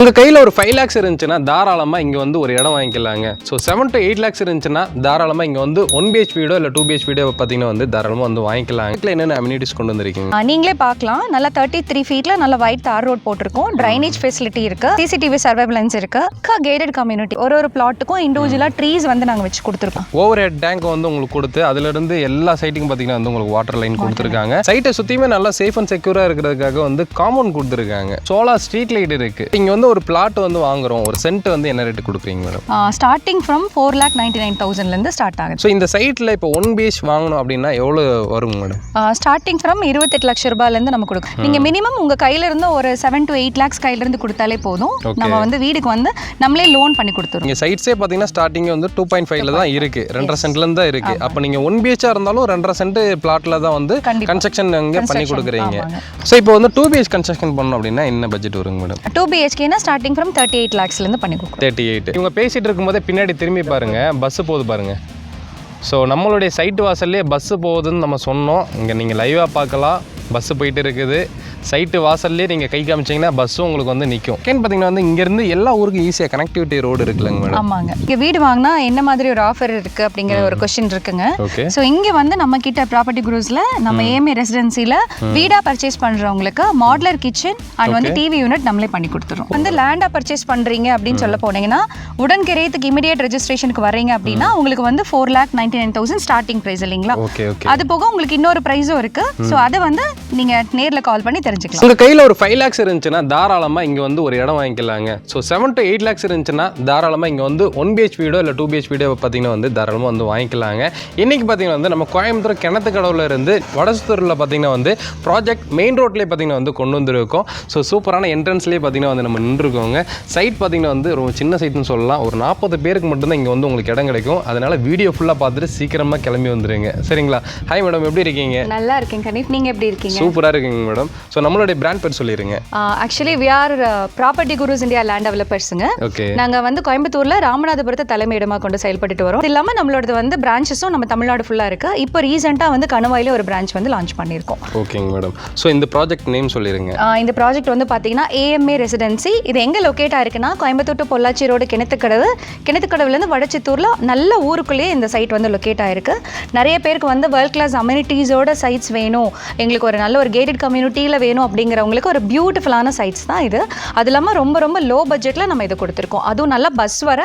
உங்கள் கையில் ஒரு ஃபைவ் லேக்ஸ் இருந்துச்சுன்னா தாராளமாக இங்கே வந்து ஒரு இடம் வாங்கிக்கலாங்க. So seven to eight lakhs இருந்துச்சுன்னா தாராளமாக இங்கே வந்து ஒன் பிஹெச் வீடோ இல்லை டூ பிஹெச் வீடோ பார்த்தீங்கன்னா வந்து தாராளமாக வந்து வாங்கிக்கலாம். வீட்டில் என்னென்ன அம்யூனிட்டிஸ் கொண்டு வந்திருக்கீங்க? நீங்களே பார்க்கலாம் நல்லா தேர்ட்டி த்ரீ ஃபீட்ல நல்ல ஒயிட் தார் ரோட் போட்டிருக்கோம். ட்ரைனேஜ் ஃபெசிலிட்டி இருக்கு. சிசிடிவி சர்வைலன்ஸ் இருக்கு. கேட்டட் கம்யூனிட்டி ஒரு ஒரு பிளாட்டுக்கும் இண்டிவிஜுவலாக ட்ரீஸ் வந்து நாங்கள் வச்சு கொடுத்துருக்கோம். ஓவர் ஹெட் டேங்க் வந்து உங்களுக்கு கொடுத்து அதுலேருந்து எல்லா சைட்டுக்கும் பார்த்தீங்கன்னா வந்து உங்களுக்கு வாட்டர் லைன் கொடுத்துருக்காங்க. சைட்டை சுற்றியுமே நல்லா சேஃப் அண்ட் செக்யூராக இருக்கிறதுக்காக வந்து காம்பவுண்ட் கொடுத்துருக்காங்க. சோலார் ஸ்ட்ரீட் லைட் இருக்குது இங்கே வந்து ஒரு பிளாட் வந்து வாங்குறோம். ஒரு சென்ட் வந்து என்ன ரேட்டு கொடுக்குறீங்க madam starting from four lakh ninety nine தௌசண்ட்லேருந்து ஸ்டார்ட் ஆகுது. ஸோ இந்த சைட்டில் இப்போ ஒன் பிஹெச் வாங்கணும் அப்படின்னா எவ்வளோ வருங்க மேடம் ஸ்டார்டிங் ஃப்ரம் இருபத்தெட்டு லட்ச ரூபாயிலேருந்து நம்ம கொடுக்கும் நீங்கள் மினிமம் உங்கள் கையில இருந்து ஒரு செவன் டு எயிட் லேக்ஸ் கையில இருந்து கொடுத்தாலே போதும். நம்ம வந்து வீடுக்கு வந்து நம்மளே லோன் பண்ணி கொடுத்துருவோம் இங்கே சைட்ஸே பார்த்தீங்கன்னா ஸ்டார்டிங் வந்து டூ பாயிண்ட் ஃபைவ்ல தான் இருக்கு. ரெண்டரை சென்ட்லேருந்து தான் இருக்கு. அப்போ நீங்கள் ஒன் பிஹெச்ஆ இருந்தாலும் ரெண்டரை சென்ட் பிளாட்ல தான் வந்து. கன்ஸ்ட்ரக்ஷன் அங்கே பண்ணி கொடுக்குறீங்க. ஸோ இப்போ வந்து டூ பிஹெச் கன்ஸ்ட்ரக்ஷன் பண்ணணும் அப்படின்னா என்ன பட்ஜெட் வருங்க மேடம் டூ பிஹெச்கேனா ஸ்டார்டிங் ஃப்ரம் தேர்ட்டி எயிட் லேக்ஸ்லேருந்து பண்ணி கொடுக்குறோம். தேர்ட்டி எயிட் இவங்க பேசிகிட்டு இருக்கும்போதே பின்னாடி திரும்பி பாருங்கள் பஸ்ஸு போகுது பாருங்கள் ஸோ நம்மளுடைய சைட்டு வாசல்லே பஸ்ஸு போகுதுன்னு நம்ம சொன்னோம். இங்கே நீங்கள் லைவாக பார்க்கலாம். பஸ்ஸு போயிட்டு இருக்குது. சைட்டு வாசல்லே நீங்கள் கை காமிச்சீங்கன்னா பஸ்ஸும் உங்களுக்கு வந்து நிற்கும் ஏன்னு பார்த்தீங்கன்னா வந்து இங்கேருந்து எல்லா ஊருக்கும் ஈஸியாக கனெக்டிவிட்டி ரோடு இருக்குல்லங்க மேடம் ஆமாங்க. இங்கே வீடு வாங்கினா என்ன மாதிரி ஒரு ஆஃபர் இருக்குது அப்படிங்கிற ஒரு கொஸ்டின் இருக்குங்க. ஓகே ஸோ இங்கே வந்து நம்ம கிட்ட ப்ராப்பர்ட்டி குரூஸில் நம்ம ஏஎம்ஏ ரெசிடென்சியில் வீடாக பர்ச்சேஸ் பண்ணுறவங்களுக்கு மாடலர் கிச்சன் அண்ட் வந்து டிவி யூனிட் நம்மளே பண்ணி கொடுத்துருவோம் வந்து லேண்டாக பர்ச்சேஸ் பண்ணுறீங்க அப்படின்னு சொல்ல போனீங்கன்னா உடன் கிரயத்துக்கு இமீடியட் ரெஜிஸ்ட்ரேஷனுக்கு வர்றீங்க அப்படின்னா உங்களுக்கு வந்து four lakh ninety nine thousand starting price இல்லைங்களா அது போக உங்களுக்கு இன்னொரு ப்ரைஸும் இருக்குது ஸோ அதை வந்து நீங்கள் நேரில் கால் பண்ணி தெரிஞ்சுக்கலாம். உங்கள் கையில் ஒரு ஃபைவ் லேக்ஸ் இருந்துச்சுன்னா தாராளமாக இங்கே வந்து ஒரு இடம் வாங்கிக்கலாங்க. So seven to eight lakhs இருந்துச்சுன்னா தாராளமாக இங்கே வந்து ஒன் பிஹெச் வீடோ இல்லை டூ பிஹெச் வீடோ பார்த்தீங்கன்னா வந்து தாராளமாக வந்து வாங்கிக்கலாங்க. இன்றைக்கி பார்த்தீங்கன்னா வந்து நம்ம கோயம்புத்தூர் கிணத்து கடவுல இருந்து வடசத்தூரில் பார்த்தீங்கன்னா வந்து ப்ராஜெக்ட் மெயின் ரோட்லேயே பார்த்தீங்கன்னா வந்து கொண்டு வந்திருக்கோம். ஸோ சூப்பரான என்ட்ரன்ஸ்லேயே பார்த்தீங்கன்னா வந்து நம்ம நின்றுருக்கோங்க. சைட் பார்த்தீங்கன்னா வந்து ரொம்ப சின்ன சைட்னு சொல்லலாம். ஒரு நாற்பது பேருக்கு மட்டும்தான் இங்கே வந்து உங்களுக்கு இடம் கிடைக்கும். அதனால் வீடியோ ஃபுல்லாக பார்த்துட்டு சீக்கிரமாக கிளம்பி வந்துருங்க. சரிங்களா? ஹாய் மேடம் எப்படி இருக்கீங்க? நல்லா இருக்கேன் கனிப் நீங்கள் எப்படி இருக்கீங்க? சூப்பராக இருக்குங்க மேடம் ஸோ நம்மளுடைய பிராண்ட் பேர் சொல்லிடுங்க actually we are property Cruz India land டெவலப்பர்ஸுங்க okay நாங்கள் வந்து கோயம்புத்தூர்ல ராமநாதபுரத்தை தலைமையிடமா கொண்டு செயல்பட்டுட்டு வரோம். இது இல்லாமல் நம்மளோடது வந்து பிரான்ச்சஸும் நம்ம தமிழ்நாடு ஃபுல்லாக இருக்கு. இப்போ ரீசெண்டாக வந்து கணுவாயில ஒரு பிரான்ச் வந்து லான்ச் பண்ணியிருக்கோம். ஓகேங்க மேடம் ஸோ இந்த ப்ராஜெக்ட் நேம் சொல்லிடுங்க ஆஹ் இந்த ப்ராஜெக்ட் வந்து பார்த்தீங்கன்னா ஏஎம்ஏ ரெசிடென்சி இது எங்கே லொக்கேட் ஆயிருக்குன்னா கோயம்புத்தூர் to பொள்ளாச்சி ரோடு கிணத்துக்கடவு. கிணத்துக்கடவுலேருந்து வடச்சித்தூரில் நல்ல ஊருக்குள்ளேயே இந்த சைட் வந்து லொக்கேட் ஆயிருக்கு. நிறைய பேருக்கு வந்து வேர்ல்ட் கிளாஸ் அம்யூனிட்டிஸோட சைட்ஸ் வேணும். எங்களுக்கு ஒரு நல்ல ஒரு கேட்டட் கம்யூனிட்டியில் வேணும் அப்படிங்கிறவங்களுக்கு ஒரு பியூட்டிஃபுல்லான சைட்ஸ் தான் இது. அது இல்லாமல் ரொம்ப ரொம்ப லோ பட்ஜெட்டில் நம்ம இது கொடுத்துருக்கோம். அதுவும் நல்லா பஸ் வர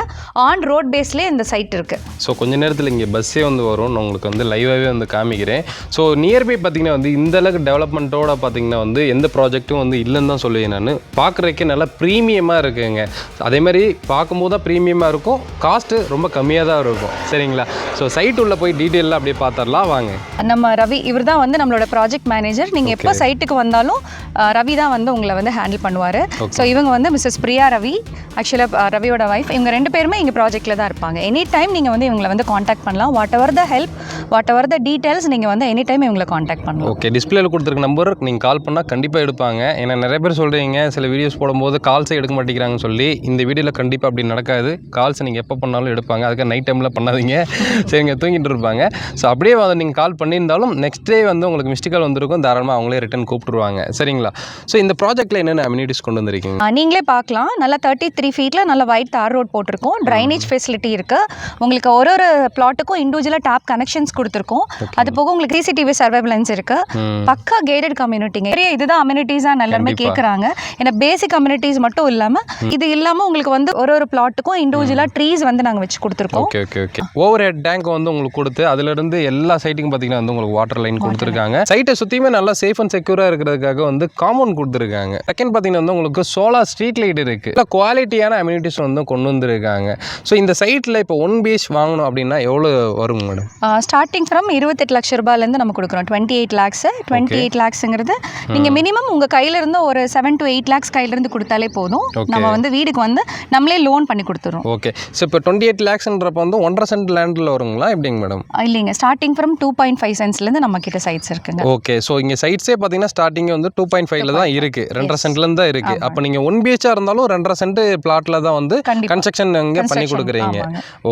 ஆன் ரோட் பேஸ்லேயே இந்த சைட் இருக்குது ஸோ கொஞ்ச நேரத்தில் இங்கே பஸ்ஸே வந்து வரும். நான் உங்களுக்கு வந்து லைவாகவே வந்து காமிக்கிறேன். ஸோ நியர்பை பார்த்தீங்கன்னா வந்து இந்த அளவுக்கு டெவலப்மெண்ட்டோட பார்த்தீங்கன்னா வந்து எந்த ப்ராஜெக்ட்டும் வந்து இல்லைன்னு தான் சொல்லுவேன் நான். பார்க்குறதுக்கே நல்லா ப்ரீமியமாக இருக்குங்க. அதே மாதிரி பார்க்கும்போது தான் ப்ரீமியமாக இருக்கும். காஸ்ட்டு ரொம்ப கம்மியாக தான் இருக்கும். சரிங்களா? ஸோ சைட் உள்ள போய் டீட்டெயிலாக அப்படியே பார்த்துடலாம். வாங்க. நம்ம ரவி இவர் தான் வந்து நம்மளோட ப்ராஜெக்ட் மேனேஜர் நீங்கள் எப்போ சைட்டுக்கு வந்தாலும் ரவி தான் வந்து உங்களை வந்து ஹேண்டில் பண்ணுவார். ஸோ இவங்க வந்து மிஸ்ஸஸ் பிரியா ரவி ஆக்சுவலாக ரவியோட ஒய்ஃப் இவங்க ரெண்டு பேருமே எங்கள் ப்ராஜெக்ட்டில் தான் இருப்பாங்க. எனி டைம் நீங்கள் வந்து இவங்களை வந்து காண்டாக்ட் பண்ணலாம். Whatever the help whatever the details நீங்கள் வந்து எனி டைம் இவங்களை காண்டாக்ட் பண்ணலாம். ஓகே டிஸ்பிளேல கொடுத்துருக்க நம்பர் நீங்கள் கால் பண்ணால் கண்டிப்பாக எடுப்பாங்க. ஏன்னா நிறைய பேர் சொல்கிறீங்க சில வீடியோஸ் போடும்போது கால்ஸே எடுக்க மாட்டேங்கிறாங்கன்னு சொல்லி. இந்த வீடியோவில் கண்டிப்பாக அப்படி நடக்காது. கால்ஸ் நீங்கள் எப்போ பண்ணாலும் எடுப்பாங்க. அதுக்கு நைட் டைமில் பண்ணாதீங்க. சரிங்க தூங்கிட்டு இருப்பாங்க. ஸோ அப்படியே வந்து நீங்கள் கால் பண்ணியிருந்தாலும் நெக்ஸ்ட் டே வந்து உங்களுக்கு மிஸ்டு கால் வந்திருக்கும். தாராளமாக அவங்களே ரிட்டன் கூப்பிட்டுருவாங்க. சரிங்களா? ஸோ இந்த ப்ராஜெக்ட்டில் என்னென்ன அம்யூனிட்டிஸ் கொண்டு வந்திருக்கீங்க? நீங்களே பார்க்கலாம். நல்லா தேர்ட்டி த்ரீ ஃபீட்டில் நல்ல ஒயிட் தார் ரோட் போட்டிருக்கோம். ட்ரைனேஜ் ஃபெசிலிட்டி இருக்குது உங்களுக்கு ஒரு ஒரு பிளாட்டுக்கும் இண்டிவிஜுவலாக டேப் கனெக்ஷன்ஸ் கொடுத்துருக்கோம். அது போக உங்களுக்கு சிசிடிவி சர்வைலன்ஸ் இருக்குது ம். பக்கா கேட்டட் கம்யூனிட்டிங்க நிறைய இதுதான் அம்யூனிட்டிஸாக எல்லாருமே. கேட்குறாங்க ஏன்னா பேசிக் கம்யூனிட்டிஸ் மட்டும் இல்லாமல் இது இல்லாமல் உங்களுக்கு வந்து ஒரு ஒரு பிளாட்டுக்கும் இண்டிவிஜுவலாக ட்ரீஸ் வந்து நாங்கள் வச்சு கொடுத்துருக்கோம். Okay okay okay overhead tank வந்து உங்களுக்கு கொடுத்து அதுலேருந்து எல்லா சைட்டுக்கும் பார்த்தீங்கன்னா வந்து உங்களுக்கு வாட்டர் லைன் கொடுத்துருக்காங்க. சைட்டை சுற்றியுமே நல்லா சேஃப் அண்ட் செக்யூராக இருக்கிறதுக்காக வந்து காம்பவுண்ட் கொடுத்துருக்காங்க. செகண்ட் பார்த்தீங்கன்னா வந்து உங்களுக்கு சோலார் ஸ்ட்ரீட் லைட் இருக்குது இல்லை குவாலிட்டியான அம்யூனிட்டிஸ் வந்து கொண்டு வந்திருக்காங்க. ஸோ இந்த சைட்டில் இப்போ ஒன் பிஹெச் வாங்கணும் அப்படின்னா எவ்வளோ வரும் மேடம் ஸ்டார்டிங் ஃப்ரம் இருபத்தெட்டு லட்ச ரூபாயிலேருந்து நம்ம கொடுக்குறோம். Twenty eight lakhs twenty eight லேக்ஸுங்கிறது நீங்கள் மினிமம் உங்கள் கையில இருந்து ஒரு செவன் டு எயிட் லேக்ஸ் கையிலேருந்து கொடுத்தாலே போதும். நம்ம வந்து வீடுக்கு வந்து நம்மளே லோன் பண்ணி கொடுத்துருவோம் ஓகே ஸோ இப்போ டுவெண்ட்டி எயிட் லேக்ஸ்ன்றப்ப வந்து ஒன்றரை சென்ட் லேண்டில் வருங்களா? எப்படிங்க மேடம் இல்லைங்க. Starting from two point five சென்ஸ்லேருந்து நம்ம கிட்ட சைட்ஸ் இருக்குங்க. ஓகே ஸோ இங்கே சைட்ஸே பார்த்தீங்கன்னா ஸ்டார்டிங்கே வந்து டூ பாயிண்ட் ஃபைவ்ல தான் இருக்கு. ரெண்டரை Yes. சென்ட்ல இருந்து தான் இருக்கு அப்போ நீங்க ஒன் பிஹெச்ஆ இருந்தாலும் ரெண்டரை சென்ட் பிளாட்ல தான் வந்து கன்ஸ்ட்ரக்ஷன் அங்கே பண்ணி கொடுக்குறீங்க.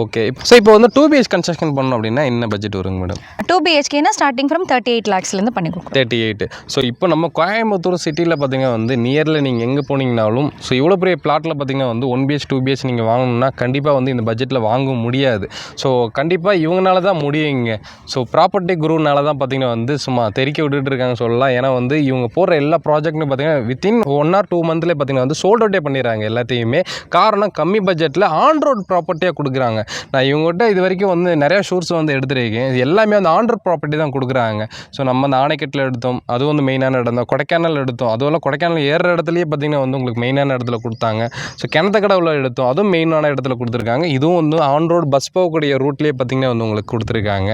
ஓகே ஸோ இப்போ வந்து டூ பிஹெச் கன்ஸ்ட்ரக்ஷன் பண்ணோம் அப்படின்னா என்ன பட்ஜெட் வருங்க மேடம் டூ பிஹெச்கேனா ஸ்டார்டிங் ஃப்ரம் தேர்ட்டி எயிட் லேக்ஸ்லேருந்து பண்ணி கொடுக்குறோம் தேர்ட்டி எயிட் ஸோ இப்போ நம்ம கோயம்புத்தூர் சிட்டியில் பார்த்தீங்கன்னா வந்து நியரில் நீங்கள் எங்கே போனீங்கனாலும் ஸோ இவ்வளோ பெரிய பிளாட்டில் பார்த்தீங்கன்னா வந்து ஒன் பிஹெச் டூ பிஹெச் நீங்கள் வாங்கணும்னா கண்டிப்பாக வந்து இந்த பட்ஜெட்டில் வாங்க முடியாது. ஸோ கண்டிப்பாக இவங்கனால தான் முடியுங்க. ஸோ ப்ராப்பர்ட்டி குரூனால தான் பார்த்தீங்கன்னா வந்து சும்மா தெறிக்க விட்டுட்டு இருக்காங்க சொல்லலாம். ஏன்னா வந்து இவங்க போடுற எல்லா எல்லா ப்ராஜெக்ட்னு பார்த்தீங்கன்னா வித்தின் ஒன் ஆர் டூ மந்த்லேயே பார்த்தீங்கன்னா வந்து சோல்ட் அவுட்டே பண்ணிடுறாங்க எல்லாத்தையுமே. காரணம் கம்மி பட்ஜெட்டில் ஆன் ரோட் ப்ராப்பர்ட்டியாக கொடுக்குறாங்க. நான் இவங்ககிட்ட இது வரைக்கும் வந்து நிறையா ஷூர்ஸ் வந்து எடுத்துருக்கேன். இது எல்லாமே வந்து ஆன் ரோட் ப்ராப்பர்ட்டி தான் கொடுக்குறாங்க. ஸோ நம்ம அந்த ஆணைக்கட்டில் எடுத்தோம். அதுவும் வந்து மெயினான இடம் தான் கொடைக்கானல் எடுத்தோம். அதுவெல்லாம் கொடைக்கானல் ஏறுற இடத்துலையே பார்த்தீங்கன்னா வந்து உங்களுக்கு மெயினான இடத்துல கொடுத்தாங்க. ஸோ கிணத்த கடவுள எடுத்தோம். அதுவும் மெயினான இடத்துல கொடுத்துருக்காங்க. இதுவும் வந்து ஆன் ரோடு பஸ் போகக்கூடிய ரூட்லேயே பார்த்தீங்கன்னா வந்து உங்களுக்கு கொடுத்துருக்காங்க.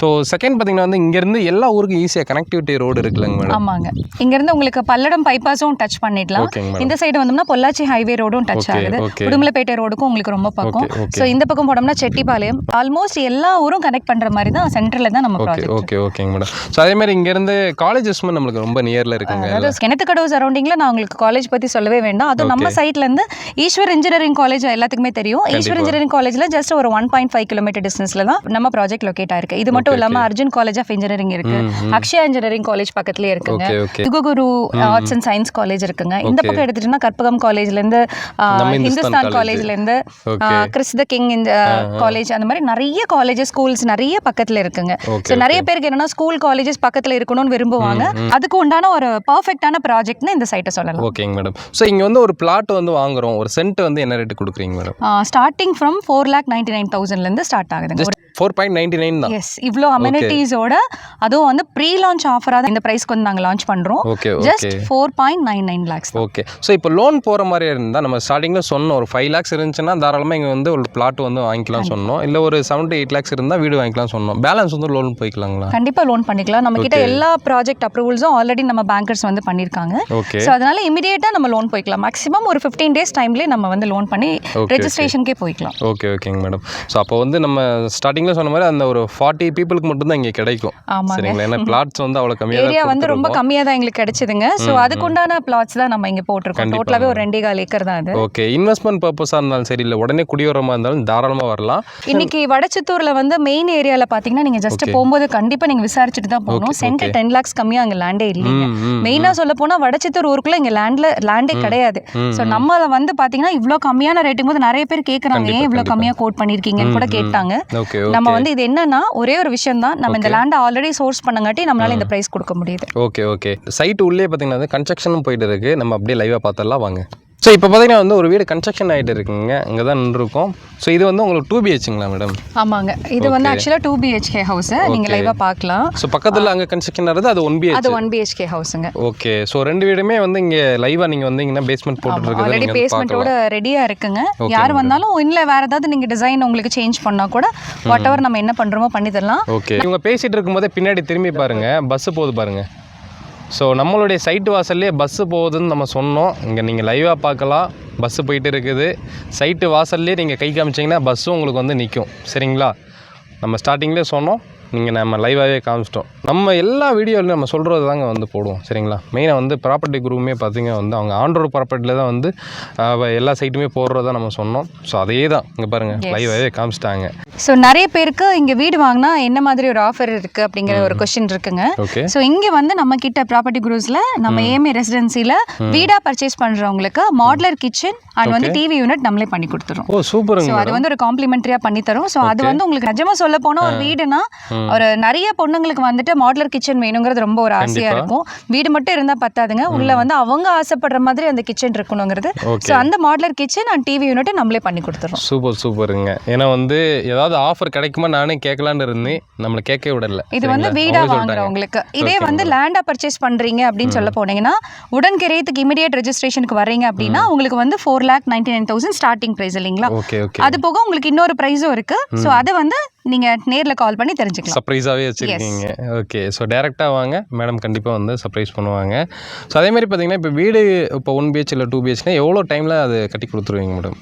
ஸோ செகண்ட் பார்த்தீங்கன்னா வந்து இங்கேருந்து எல்லா ஊருக்கும் ஈஸியாக கனெக்டிவிட்டி ரோடு இருக்குல்லங்க மேடம் ஆமாங்க. இங்கேருந்து உங்களுக்கு பல்லடம் பைபாஸும் டச் பண்ணிடலாம். இந்த சைடு வந்தோம்னா பொள்ளாச்சி ஹைவே ரோடும் டச் ஆகுது. உடுமலைப்பேட்டை ரோடுக்கும் உங்களுக்கு ரொம்ப பக்கம். ஸோ இந்த பக்கம் போனோம்னா செட்டிப்பாளையம். ஆல்மோஸ்ட் எல்லா ஊரும் கனெக்ட் பண்ற மாதிரி தான் சென்டரில் தான் நம்ம ப்ராஜெக்ட் ஓகே ஓகேங்க மேடம் ஸோ அதே மாதிரி இங்கேருந்து காலேஜஸ்மே நம்மளுக்கு ரொம்ப நியரில் இருக்குங்க. அதாவது கிணத்துக்கடவு சரௌண்டிங்கில் நான் உங்களுக்கு காலேஜ் பற்றி சொல்லவே வேண்டாம். அதுவும் நம்ம சைட்லேருந்து ஈஸ்வர் இன்ஜினியரிங் காலேஜ் எல்லாத்துக்குமே தெரியும். ஈஸ்வர் இன்ஜினியரிங் காலேஜில் ஜஸ்ட் ஒரு ஒன் பாயிண்ட் ஃபைவ் கிலோமீட்டர் டிஸ்டன்ஸில் தான் நம்ம ப்ராஜெக்ட் லொக்கேட் ஆயிருக்கு. இது மட்டும் இல்லாமல் அர்ஜுன் காலேஜ் ஆஃப் இன்ஜினியரிங் இருக்கு. அக்ஷயா இன்ஜினியரிங் காலேஜ் பக்கத்துலேயே இருக்குங்க. Yugaguru arts and science college இருக்குங்க. இந்த. பக்கம் எடுத்துட்டோம்னா கற்பகம் காலேஜ்லேருந்து ஹிந்துஸ்தான். காலேஜ்லேருந்து கிறிஸ் த கிங் இந்த காலேஜ் அந்த மாதிரி நிறைய காலேஜஸ் ஸ்கூல்ஸ் நிறைய பக்கத்தில் இருக்குங்க. ஸோ நிறைய பேருக்கு என்னன்னா ஸ்கூல் காலேஜஸ் பக்கத்தில் இருக்கணும்னு விரும்புவாங்க. அதுக்கு உண்டான ஒரு பர்ஃபெக்டான ப்ராஜெக்ட்னு இந்த சைட்டை சொல்லலாம். ஓகேங்க மேடம் ஸோ இங்கே வந்து ஒரு பிளாட் வந்து வாங்குறோம். ஒரு சென்ட் வந்து என்ன ரேட்டு கொடுக்குறீங்க madam starting from four lakh ninety nine தௌசண்ட்லேருந்து ஸ்டார்ட் ஆகுதுங்க. ஃபோர் பாயிண்ட் நைன்டி நைன் தான். எஸ் இவ்வளோ அமெனிட்டிஸோட அதுவும் வந்து ப்ரீ லான்ச் ஆஃபராக இந்த ப்ரைஸ்க்கு வந்து நாங்கள் லான்ச் பண்ணுறோம் okay just four point nine nine lakhs okay so இப்போ லோன் போகிற மாதிரி இருந்தால் நம்ம ஸ்டார்டிங்கில் சொன்னோம் ஒரு ஃபைவ் லேக்ஸ் இருந்துச்சுன்னா தாராளமாக இங்கே வந்து ஒரு பிளாட் வந்து வாங்கிக்கலாம் சொன்னோம். இல்லை ஒரு செவன் டு எயிட் லேக்ஸ் இருந்தால் வீடு வாங்கிக்கலாம் சொன்னோம். பேலன்ஸ் வந்து லோன் போய்க்கலாங்களா? கண்டிப்பாக லோன் பண்ணிக்கலாம். நம்ம கிட்ட எல்லா ப்ராஜெக்ட் அப்ரூவல்ஸும் ஆல்ரெடி நம்ம பேங்கர்ஸ் வந்து பண்ணியிருக்காங்க ஓகே ஸோ அதனால இமீடியட்டாக நம்ம லோன் போய்க்கலாம். மேக்ஸிமம் ஒரு ஃபிஃப்டீன் டேஸ் டைம்லேயே நம்ம வந்து லோன் பண்ணி. ரெஜிஸ்ட்ரேஷனுக்கே போய்க்கலாம். ஓகே ஓகேங்க மேடம் ஸோ அப்போ வந்து நம்ம ஸ்டார்டிங்கில் சொன்ன மாதிரி அந்த ஒரு ஃபார்ட்டி பீப்புளுக்கு மட்டும்தான் இங்கே கிடைக்கும். ஆமாங்க. சரிங்களா? ஏன்னா பிளாட்ஸ் வந்து அவ்வளோ கம்மியாக வந்து ரொம்ப. கம்மியாக தான் எங்களுக்கு கிடைச்சதுங்க ஸோ அதுக்குண்டான பிளாட்ஸ் தான் நம்ம இங்கே போட்டிருக்கோம். டோட்டலாகவே ஒரு ரெண்டே கால் ஏக்கர் தான் அது. ஓகே இன்வெஸ்ட்மெண்ட் பர்பஸாக இருந்தாலும் சரி இல்லை உடனே குடியோரமாக இருந்தாலும் தாராளமாக வரலாம். இன்னைக்கு வடச்சித்தூர்ல வந்து மெயின் ஏரியால பாத்தீங்கன்னா நீங்க ஜஸ்ட். போகும்போது கண்டிப்பா நீங்க விசாரிச்சுட்டு தான் போகணும். சென்ட். டென் லேக்ஸ் கம்மியா அங்க லேண்டே இல்லைங்க. ம், ம், மெயினா சொல்ல போனா வடச்சித்தூர் ஊருக்குள்ள இங்க லேண்ட்ல லேண்டே கிடையாது. ஸோ நம்ம வந்து பாத்தீங்கன்னா இவ்ளோ கம்மியான ரேட்டுக்கும் போது நிறைய பேர் கேக்குறாங்க கண்டிப்பா, ஏன் இவ்ளோ கண்டிப்பா. கம்மியா கோட் பண்ணிருக்கீங்கன்னு கூட. கேட்டாங்க. நம்ம வந்து இது என்னன்னா ஒரே ஒரு விஷயம் தான். நம்ம இந்த லேண்டை ஆல்ரெடி சோர்ஸ் பண்ணங்காட்டி நம்மளால இந்த பிரைஸ் கொடுக்க முடியுது. ஓகே ஓகே சைட் உள்ளே பார்த்தீங்கன்னா கன்ஸ்ட்ரக்ஷனும் போயிட்டு இருக்கு. நம்ம அப்படியே லைவாக பார்த்தரலாம் வாங்க. ஸோ இப்போ பார்த்தீங்கன்னா வந்து ஒரு வீடு கன்ஸ்ட்ரக்ஷன் ஆகிட்டு இருக்குங்க. அங்கே தான் நின்றுருக்கோம். ஸோ இது வந்து உங்களுக்கு டூ பிஹெச்சுங்களா மேடம் ஆமாங்க. இது வந்து ஆக்சுவலா டூ பிஹெச்கே ஹவுஸ் நீங்க Okay. லைவா பார்க்கலாம் ஸோ பக்கத்தில் அங்கே கன்ஸ்ட்ரக்ஷன் ஆகுது அது one B H one BHK ஹவுஸுங்க okay so ரெண்டு வீடுமே வந்து இங்கே லைவாக நீங்கள் வந்தீங்கன்னா பேஸ்மெண்ட் போட்டுட்டு இருக்குது ஆல்ரெடி நீங்கள் வந்து பேஸ்மெண்ட்டோட பார்க்கலாம் ரெடியா இருக்குங்க. யார். வந்தாலும் இல்லை வேற ஏதாவது நீங்க டிசைன் உங்களுக்கு சேஞ்ச் பண்ணா கூட வாட் எவர் நம்ம என்ன பண்றோமோ பண்ணி தரலாம். ஓகே இவங்க பேசிகிட்டு இருக்கும்போதே பின்னாடி திரும்பி பாருங்க. பஸ்ஸு போகுது பாருங்க. ஸோ நம்மளுடைய சைட்டு வாசல்லே பஸ்ஸு போகுதுன்னு நம்ம சொன்னோம். இங்கே நீங்கள் லைவாக பார்க்கலாம். பஸ்ஸு போயிட்டு இருக்குது. சைட்டு வாசல்லே நீங்கள் கை காமிச்சிங்கன்னா பஸ்ஸும் உங்களுக்கு வந்து நிற்கும் சரிங்களா? நம்ம ஸ்டார்டிங்லேயே சொன்னோம். நீங்கள் நம்ம லைவாகவே காமிச்சிட்டோம். நம்ம எல்லா வீடியோலையும் நம்ம சொல்கிறது தாங்க வந்து போடுவோம். சரிங்களா? மெயினாக வந்து ப்ராப்பர்ட்டி குரூப்புமே பார்த்தீங்க வந்து அவங்க ஆண்ட்ரோட் ப்ராப்பர்ட்டியில் தான் வந்து எல்லா சைட்டுமே போடுறதா நம்ம சொன்னோம். ஸோ அதே தான். இங்கே பாருங்கள். லைவாகவே காமிச்சிட்டாங்க. ஸோ நிறைய பேருக்கு இங்க வீடு வாங்கினா என்ன மாதிரி ஒரு ஆஃபர் இருக்கு அப்படிங்கிற ஒரு கொஸ்டின் இருக்குங்க. ஸோ இங்க வந்து நம்ம கிட்ட ப்ராப்பர்ட்டி குரூஸ்ல நம்ம ஏஎம்ஏ ரெசிடென்சில வீடா பர்ச்சேஸ் பண்றவங்களுக்கு மாடலர் கிச்சன் அண்ட் வந்து டிவி யூனிட் நம்மளே பண்ணி கொடுத்துரும் ஓ சூப்பருங்க ஸோ அது வந்து ஒரு காம்ப்ளிமெண்ட்ரியா பண்ணி தரும். ஸோ அது வந்து உங்களுக்கு நிஜமா சொல்ல போனா ஒரு வீடுனா ஒரு நிறைய பொண்ணுங்களுக்கு வந்துட்டு மாடலர் கிச்சன் வேணுங்கிறது ரொம்ப ஒரு ஆசையா. இருக்கும். வீடு மட்டும் இருந்தா பத்தாதுங்க. உள்ள வந்து அவங்க ஆசைப்படுற மாதிரி அந்த கிச்சன் இருக்கணுங்கிறது. ஸோ அந்த modular kitchen and TV unit நம்மளே பண்ணி கொடுத்துறோம். சூப்பர் சூப்பருங்க. ஏன்னா வந்து ஏதாவது ஆஃபர் கிடைக்குமா நானே கேட்கலான்னு இருந்தேன். நம்மளை கேட்க விடல. இது வந்து? வீடா. வாங்குறவங்களுக்கு. இதே வந்து லேண்டா பர்ச்சேஸ் பண்றீங்க அப்படின்னு சொல்ல போனீங்கன்னா உடன் கிரயத்துக்கு இமிடியேட் ரெஜிஸ்ட்ரேஷனுக்கு வர்றீங்க அப்படின்னா உங்களுக்கு வந்து four lakh ninety nine thousand starting price இல்லைங்களா? அது போக உங்களுக்கு இன்னொரு ப்ரைஸும் இருக்கு. ஸோ அதை வந்து நீங்க நேர்ல கால் பண்ணி தெரிஞ்சுக்கலாம். சர்ப்ரைஸாகவே வச்சுருக்கீங்க. ஓகே ஸோ டேரெக்டாக வாங்க. மேடம் கண்டிப்பாக வந்து சர்ப்ரைஸ் பண்ணுவாங்க. ஸோ அதே மாதிரி பார்த்தீங்கன்னா இப்போ வீடு இப்போ ஒன் பிஹெச் இல்லை டூ பிஹெச்னா எவ்வளோ டைமில் அது கட்டி கொடுத்துருவீங்க மேடம்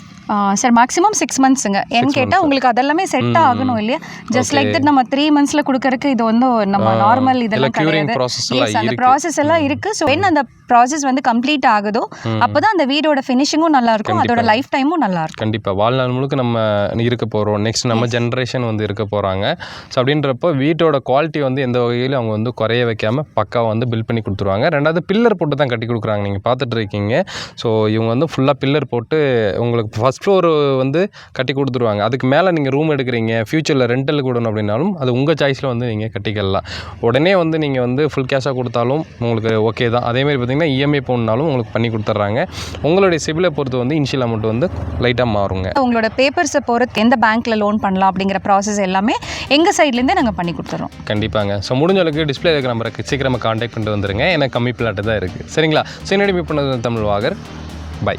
சார் மேக்ஸிமம் சிக்ஸ் மந்த்ஸுங்க ஏன்னு கேட்டால் உங்களுக்கு அதெல்லாமே செட் ஆகணும் இல்லையா? ஜஸ்ட் லைக் தட் நம்ம த்ரீ மந்த்ஸில் கொடுக்கறதுக்கு இது வந்து நம்ம நார்மல் இதெல்லாம் கிடையாது. Yes, அந்த. ப்ராசஸ் எல்லாம் இருக்கு. ஸோ என்ன அந்த ப்ராசஸ் வந்து கம்ப்ளீட் ஆகுதோ அப்போ தான் அந்த வீடோட ஃபினிஷிங்கும் நல்லா இருக்கும். அதோட லைஃப் டைமும் நல்லா இருக்கும். கண்டிப்பாக வாழ்நாள் முழுக்க நம்ம இருக்க போகிறோம் நெக்ஸ்ட் நம்ம ஜென்ரேஷன் வந்து இருக்க போகிறாங்க ஸோ அப்படின்றப்போ வீட்டோட குவாலிட்டி வந்து எந்த வகையிலும் அவங்க வந்து குறைய வைக்காம பக்காவாக வந்து பில்ட் பண்ணி கொடுத்துருவாங்க. ரெண்டாவது பில்லர் போட்டு தான் கட்டி கொடுக்குறாங்க. நீங்கள் பார்த்துட்டு இருக்கீங்க. ஸோ இவங்க வந்து ஃபுல்லாக பில்லர் போட்டு உங்களுக்கு ஃபஸ்ட் ஃப்ளோர் வந்து கட்டி கொடுத்துருவாங்க. அதுக்கு மேலே நீங்கள் ரூம் எடுக்கிறீங்க ஃப்யூச்சரில் ரெண்டலுக்கு விடணும் அப்படின்னாலும் அது உங்கள் சாய்ஸில் வந்து நீங்கள் கட்டிக்கலாம். உடனே வந்து நீங்கள் வந்து ஃபுல் கேஷாக கொடுத்தாலும் உங்களுக்கு ஓகே தான். அதேமாதிரி பார்த்தீங்கன்னா இஎம்ஐ போடணுனாலும் உங்களுக்கு பண்ணி கொடுத்துட்றாங்க. உங்களுடைய சிபிலை பொறுத்து வந்து இனிஷியல் அமௌண்ட் வந்து லைட்டாக மாறுங்க. உங்களோட பேப்பர்ஸை பொறுத்து எந்த பேங்க்கில் லோன் பண்ணலாம் அப்படிங்கிற ப்ராசஸ் எல்லாமே எங்கள் சைட்லேருந்தே நாங்கள் பண்ணி கொடுத்துறோம். கண்டிப்பாங்க. ஸோ முடிஞ்ச அளவுக்கு டிஸ்பிளே இருக்கிற நம்பருக்கு சீக்கிரமாக காண்டாக்ட் பண்ணிட்டு வந்துருங்க. எனக்கு கம்மி பிளாட்டு தான் இருக்குது சரிங்களா? என்னடி மீட் பண்ணது தமிழ் வாகர். பை